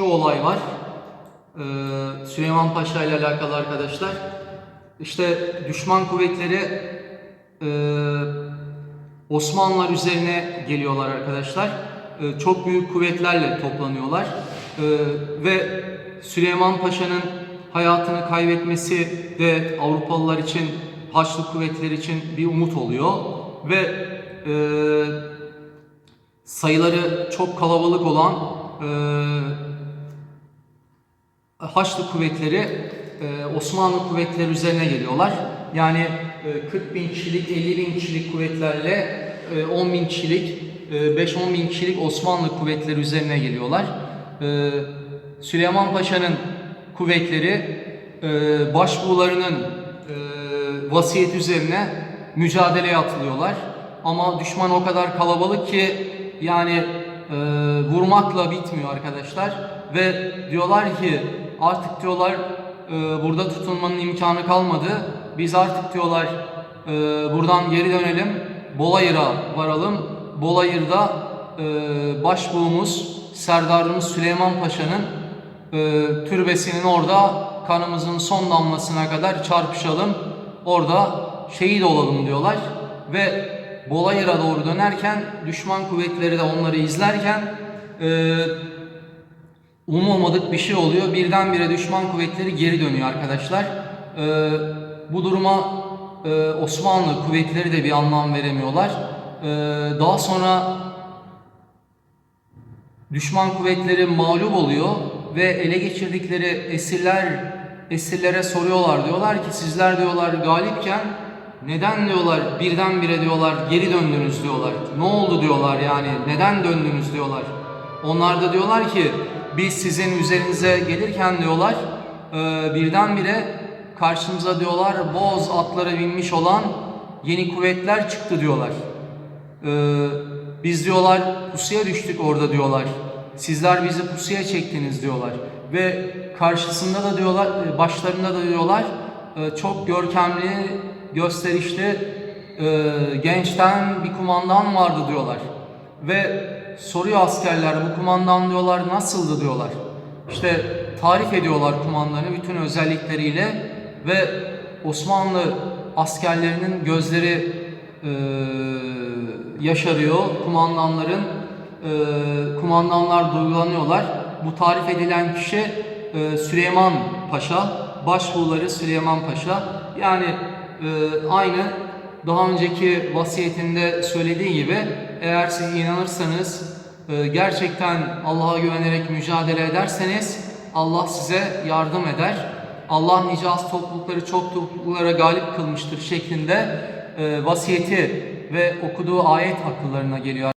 şu olay var. Ee, Süleyman Paşa ile alakalı arkadaşlar. İşte düşman kuvvetleri e, Osmanlılar üzerine geliyorlar arkadaşlar. E, çok büyük kuvvetlerle toplanıyorlar. E, ve Süleyman Paşa'nın hayatını kaybetmesi de Avrupalılar için, Haçlı kuvvetler için bir umut oluyor. Ve e, sayıları çok kalabalık olan e, Haçlı kuvvetleri e, Osmanlı kuvvetleri üzerine geliyorlar. Yani e, 40 bin kişilik, 50 bin kişilik kuvvetlerle e, 10 bin kişilik, e, 5-10 bin kişilik Osmanlı kuvvetleri üzerine geliyorlar. E, Süleyman Paşa'nın kuvvetleri e, başbuğlarının e, vasiyet üzerine mücadeleye atılıyorlar. Ama düşman o kadar kalabalık ki yani e, vurmakla bitmiyor arkadaşlar. Ve diyorlar ki artık diyorlar e, burada tutunmanın imkanı kalmadı. Biz artık diyorlar e, buradan geri dönelim. Bolayır'a varalım. Bolayır'da e, başbuğumuz Serdarımız Süleyman Paşa'nın e, türbesinin orada kanımızın son damlasına kadar çarpışalım. Orada şehit olalım diyorlar. Ve Bolayır'a doğru dönerken düşman kuvvetleri de onları izlerken e, umulmadık bir şey oluyor. Birdenbire düşman kuvvetleri geri dönüyor arkadaşlar. E, bu duruma e, Osmanlı kuvvetleri de bir anlam veremiyorlar. E, daha sonra düşman kuvvetleri mağlup oluyor ve ele geçirdikleri esirler esirlere soruyorlar. Diyorlar ki sizler diyorlar galipken neden diyorlar birdenbire diyorlar geri döndünüz diyorlar. Ne oldu diyorlar yani neden döndünüz diyorlar. Onlar da diyorlar ki biz sizin üzerinize gelirken diyorlar e, birdenbire karşımıza diyorlar boz atlara binmiş olan yeni kuvvetler çıktı diyorlar. Ee, biz diyorlar pusuya düştük orada diyorlar. Sizler bizi pusuya çektiniz diyorlar. Ve karşısında da diyorlar, başlarında da diyorlar e, çok görkemli, gösterişli e, gençten bir kumandan vardı diyorlar. Ve soruyor askerler bu kumandan diyorlar nasıldı diyorlar. İşte tarif ediyorlar kumandanı bütün özellikleriyle ve Osmanlı askerlerinin gözleri e, yaşarıyor. Kumandanların e, kumandanlar duygulanıyorlar. Bu tarif edilen kişi e, Süleyman Paşa, başbuğları Süleyman Paşa. Yani e, aynı daha önceki vasiyetinde söylediği gibi eğer siz inanırsanız e, gerçekten Allah'a güvenerek mücadele ederseniz Allah size yardım eder. Allah nice az toplulukları çok topluluklara galip kılmıştır şeklinde e, vasiyeti ve okuduğu ayet akıllarına geliyor.